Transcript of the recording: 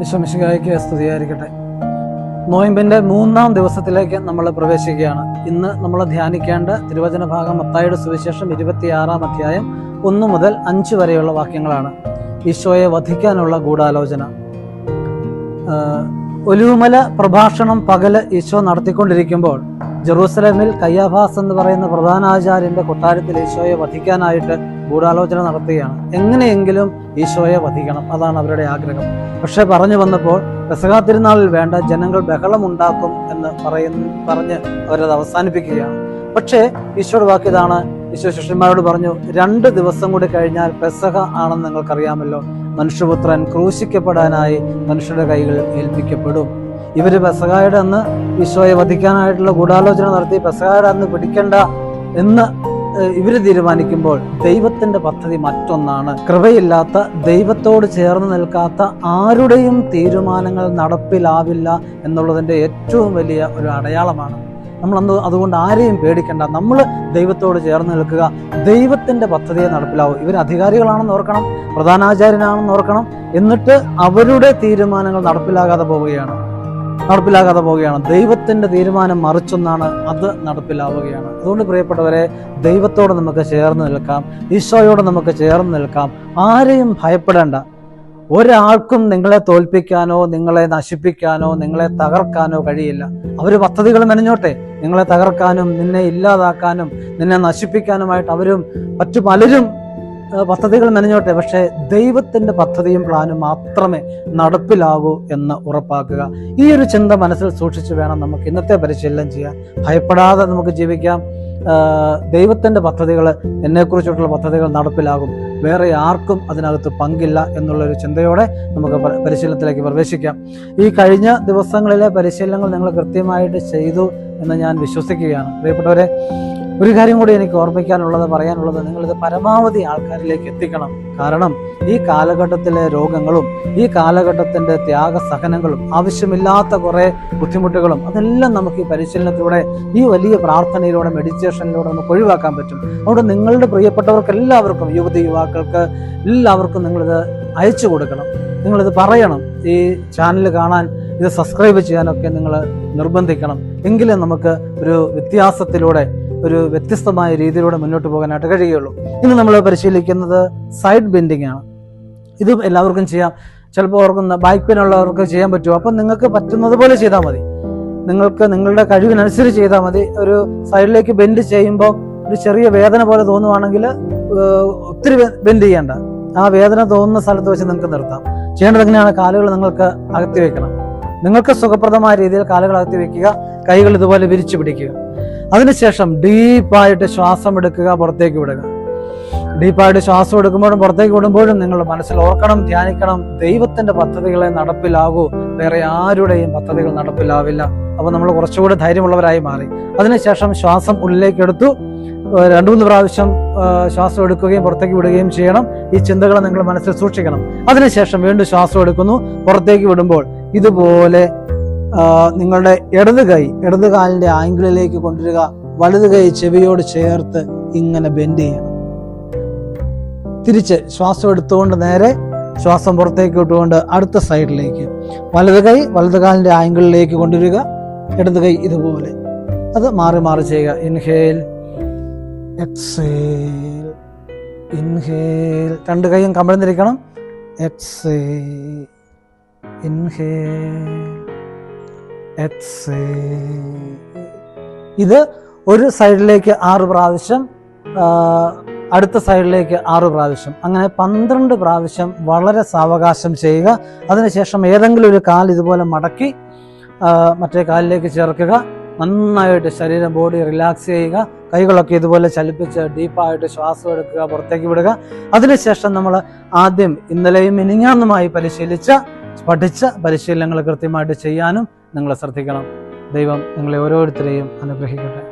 വിശ്വമിശികായ്ക്ക് സ്തുതിയായിരിക്കട്ടെ. നോയമ്പിന്റെ മൂന്നാം ദിവസത്തിലേക്ക് നമ്മൾ പ്രവേശിക്കുകയാണ്. ഇന്ന് നമ്മൾ ധ്യാനിക്കേണ്ട തിരുവചന ഭാഗം മത്തായുടെ സുവിശേഷം ഇരുപത്തിയാറാം അധ്യായം ഒന്നു മുതൽ അഞ്ച് വരെയുള്ള വാക്യങ്ങളാണ്. ഈശോയെ വധിക്കാനുള്ള ഗൂഢാലോചന. ഒലുമല പ്രഭാഷണം പകൽ ഈശോ നടത്തിക്കൊണ്ടിരിക്കുമ്പോൾ ജെറൂസലമിൽ കയ്യാഭാസ് എന്ന് പറയുന്ന പ്രധാനാചാര്യന്റെ കൊട്ടാരത്തിൽ ഈശോയെ വധിക്കാനായിട്ട് ഗൂഢാലോചന നടത്തുകയാണ്. എങ്ങനെയെങ്കിലും ഈശോയെ വധിക്കണം. അതാണ് അവരുടെ ആഗ്രഹം. പക്ഷെ പറഞ്ഞു വന്നപ്പോൾ പെസകാ തിരുനാളിൽ വേണ്ട ജനങ്ങൾ ബഹളമുണ്ടാക്കും എന്ന് പറയുന്ന പറഞ്ഞ് അവരത് അവസാനിപ്പിക്കുകയാണ്. പക്ഷേ ഈശോയുടെ വാക്കിതാണ് ഈശോ ശിഷ്യന്മാരോട് പറഞ്ഞു രണ്ട് ദിവസം കൂടി കഴിഞ്ഞാൽ പെസഹ ആണെന്ന് നിങ്ങൾക്കറിയാമല്ലോ. മനുഷ്യപുത്രൻ ക്രൂശിക്കപ്പെടാനായി മനുഷ്യരുടെ കൈകൾ ഏൽപ്പിക്കപ്പെടും. ഇവർ പെസഹായുടെ അന്ന് ഈശോയെ വധിക്കാനായിട്ടുള്ള ഗൂഢാലോചന നടത്തി പെസഹായുടെ അന്ന് പിടിക്കണ്ട എന്ന് ഇവർ തീരുമാനിക്കുമ്പോൾ ദൈവത്തിന്റെ പദ്ധതി മറ്റൊന്നാണ്. കൃപയില്ലാത്ത ദൈവത്തോട് ചേർന്ന് നിൽക്കാത്ത ആരുടെയും തീരുമാനങ്ങൾ നടപ്പിലാവില്ല എന്നുള്ളതിന്റെ ഏറ്റവും വലിയ ഒരു അടയാളമാണ്. നമ്മൾ അന്ന് അതുകൊണ്ട് ആരെയും പേടിക്കണ്ട. നമ്മൾ ദൈവത്തോട് ചേർന്ന് നിൽക്കുക. ദൈവത്തിന്റെ പദ്ധതിയെ നടപ്പിലാവും. ഇവർ അധികാരികളാണെന്ന് ഓർക്കണം പ്രധാനാചാര്യനാണെന്ന് ഓർക്കണം. എന്നിട്ട് അവരുടെ തീരുമാനങ്ങൾ നടപ്പിലാകാതെ പോവുകയാണ്. നടപ്പിലാകാതെ പോവുകയാണ്. ദൈവത്തിന്റെ തീരുമാനം മറിച്ചൊന്നാണ് അത് നടപ്പിലാവുകയാണ്. അതുകൊണ്ട് പ്രിയപ്പെട്ടവരെ ദൈവത്തോട് നമുക്ക് ചേർന്ന് നിൽക്കാം. ഈശോയോട് നമുക്ക് ചേർന്ന് നിൽക്കാം. ആരെയും ഭയപ്പെടേണ്ട. ഒരാൾക്കും നിങ്ങളെ തോൽപ്പിക്കാനോ നിങ്ങളെ നശിപ്പിക്കാനോ നിങ്ങളെ തകർക്കാനോ കഴിയില്ല. അവർ പദ്ധതികൾ മെനഞ്ഞോട്ടെ. നിങ്ങളെ തകർക്കാനും നിന്നെ ഇല്ലാതാക്കാനും നിന്നെ നശിപ്പിക്കാനുമായിട്ട് അവരും മറ്റു പലരും പദ്ധതികൾ നനഞ്ഞോട്ടെ പക്ഷേ ദൈവത്തിന്റെ പദ്ധതിയും പ്ലാനും മാത്രമേ നടപ്പിലാകൂ എന്ന് ഉറപ്പാക്കുക. ഈ ഒരു ചിന്ത മനസ്സിൽ സൂക്ഷിച്ച് വേണം നമുക്ക് ഇന്നത്തെ പരിശീലനം ചെയ്യാൻ. ഭയപ്പെടാതെ നമുക്ക് ജീവിക്കാം. ദൈവത്തിന്റെ പദ്ധതികൾ എന്നെക്കുറിച്ചുള്ള പദ്ധതികൾ നടപ്പിലാകും. വേറെ ആർക്കും അതിനകത്ത് പങ്കില്ല എന്നുള്ളൊരു ചിന്തയോടെ നമുക്ക് പരിശീലനത്തിലേക്ക് പ്രവേശിക്കാം. ഈ കഴിഞ്ഞ ദിവസങ്ങളിലെ പരിശീലനങ്ങൾ നിങ്ങൾ കൃത്യമായിട്ട് ചെയ്തു എന്ന് ഞാൻ വിശ്വസിക്കുകയാണ്. പ്രിയപ്പെട്ടവരെ ഒരു കാര്യം കൂടി എനിക്ക് ഓർമ്മിക്കാനുള്ളത് പറയാനുള്ളത് നിങ്ങളിത് പരമാവധി ആൾക്കാരിലേക്ക് എത്തിക്കണം. കാരണം ഈ കാലഘട്ടത്തിലെ രോഗങ്ങളും ഈ കാലഘട്ടത്തിന്റെ ത്യാഗസഹനങ്ങളും ആവശ്യമില്ലാത്ത കുറേ ബുദ്ധിമുട്ടുകളും അതെല്ലാം നമുക്ക് ഈ പരിശീലനത്തിലൂടെ ഈ വലിയ പ്രാർത്ഥനയിലൂടെ മെഡിറ്റേഷനിലൂടെ നമുക്ക് ഒഴിവാക്കാൻ പറ്റും. അതുകൊണ്ട് നിങ്ങളുടെ പ്രിയപ്പെട്ടവർക്ക് എല്ലാവർക്കും യുവതി യുവാക്കൾക്ക് എല്ലാവർക്കും നിങ്ങളിത് അയച്ചു കൊടുക്കണം. നിങ്ങളിത് പറയണം. ഈ ചാനൽ കാണാൻ ഇത് സബ്സ്ക്രൈബ് ചെയ്യാനൊക്കെ നിങ്ങൾ നിർബന്ധിക്കണം. എങ്കിലും നമുക്ക് ഒരു വ്യത്യാസത്തിലൂടെ ഒരു വ്യത്യസ്തമായ രീതിയിലൂടെ മുന്നോട്ട് പോകാനായിട്ട് കഴിയുള്ളൂ ഇന്ന് നമ്മൾ പരിശീലിക്കുന്നത് സൈഡ് ബെൻഡിങ് ആണ്. ഇത് എല്ലാവർക്കും ചെയ്യാം. ചിലപ്പോൾ ഓർക്കുന്ന ബാക്ക് പെയിൻ ഉള്ളവർക്ക് ചെയ്യാൻ പറ്റുമോ അപ്പം നിങ്ങൾക്ക് പറ്റുന്നത് പോലെ ചെയ്താൽ മതി. നിങ്ങൾക്ക് നിങ്ങളുടെ കഴിവിനനുസരിച്ച് ചെയ്താൽ മതി. ഒരു സൈഡിലേക്ക് ബെൻഡ് ചെയ്യുമ്പോൾ ഒരു ചെറിയ വേദന പോലെ തോന്നുവാണെങ്കിൽ ഒത്തിരി ബെൻഡ് ചെയ്യേണ്ട. ആ വേദന തോന്നുന്ന സ്ഥലത്ത് വെച്ച് നിങ്ങൾക്ക് നിർത്താം. ചെയ്യേണ്ടത് എങ്ങനെയാണ്? കാലുകൾ നിങ്ങൾക്ക് അകത്തി വെക്കണം. നിങ്ങൾക്ക് സുഖപ്രദമായ രീതിയിൽ കാലുകൾ അകത്തി വെക്കുക. കൈകൾ ഇതുപോലെ വിരിച്ചു പിടിക്കുക. അതിനുശേഷം ഡീപ്പായിട്ട് ശ്വാസം എടുക്കുക പുറത്തേക്ക് വിടുക. ഡീപ്പായിട്ട് ശ്വാസം എടുക്കുമ്പോഴും പുറത്തേക്ക് വിടുമ്പോഴും നിങ്ങൾ മനസ്സിൽ ഓർക്കണം ധ്യാനിക്കണം. ദൈവത്തിന്റെ പദ്ധതികളെ നടപ്പിലാകൂ. വേറെ ആരുടെയും പദ്ധതികൾ നടപ്പിലാവില്ല. അപ്പൊ നമ്മൾ കുറച്ചുകൂടി ധൈര്യമുള്ളവരായി മാറി. അതിനുശേഷം ശ്വാസം ഉള്ളിലേക്ക് എടുത്തു. രണ്ടു മൂന്ന് പ്രാവശ്യം ശ്വാസം എടുക്കുകയും പുറത്തേക്ക് വിടുകയും ചെയ്യണം. ഈ ചിന്തകളെ നിങ്ങൾ മനസ്സിൽ സൂക്ഷിക്കണം. അതിനുശേഷം വീണ്ടും ശ്വാസം എടുക്കുന്നു. പുറത്തേക്ക് വിടുമ്പോൾ ഇതുപോലെ നിങ്ങളുടെ ഇടത് കൈ ഇടത് കാലിന്റെ ആംഗിളിലേക്ക് കൊണ്ടുവരിക. വലത് കൈ ചെവിയോട് ചേർത്ത് ഇങ്ങനെ ബെൻഡ് ചെയ്യണം. തിരിച്ച് ശ്വാസം എടുത്തുകൊണ്ട് നേരെ ശ്വാസം പുറത്തേക്ക് ഇട്ടുകൊണ്ട് അടുത്ത സൈഡിലേക്ക് വലത് കൈ വലത് കാലിന്റെ ആംഗിളിലേക്ക് കൊണ്ടുവരിക. ഇടത് കൈ ഇതുപോലെ. അത് മാറി മാറി ചെയ്യുക. Inhale exhale inhale. രണ്ട് കൈയും കമിഴ്ന്നിരിക്കണം. Exhale inhale. എക്സേൽ ഇത് ഒരു സൈഡിലേക്ക് ആറ് പ്രാവശ്യം അടുത്ത സൈഡിലേക്ക് ആറ് പ്രാവശ്യം. അങ്ങനെ പന്ത്രണ്ട് പ്രാവശ്യം വളരെ സാവകാശം ചെയ്യുക. അതിനുശേഷം ഏതെങ്കിലും ഒരു കാൽ ഇതുപോലെ മടക്കി മറ്റേ കാലിലേക്ക് ചേർക്കുക. നന്നായിട്ട് ശരീരം ബോഡി റിലാക്സ് ചെയ്യുക. കൈകളൊക്കെ ഇതുപോലെ ചലിപ്പിച്ച് ഡീപ്പായിട്ട് ശ്വാസം എടുക്കുക പുറത്തേക്ക് വിടുക. അതിനുശേഷം നമ്മൾ ആദ്യം ഇന്നലെയും മിനിങ്ങാന്നുമായി പരിശീലിച്ച പഠിച്ച പരിശീലനങ്ങൾ കൃത്യമായിട്ട് ചെയ്യാനും നിങ്ങൾ ശ്രദ്ധിക്കണം. ദൈവം നിങ്ങളെ ഓരോരുത്തരെയും അനുഗ്രഹിക്കട്ടെ.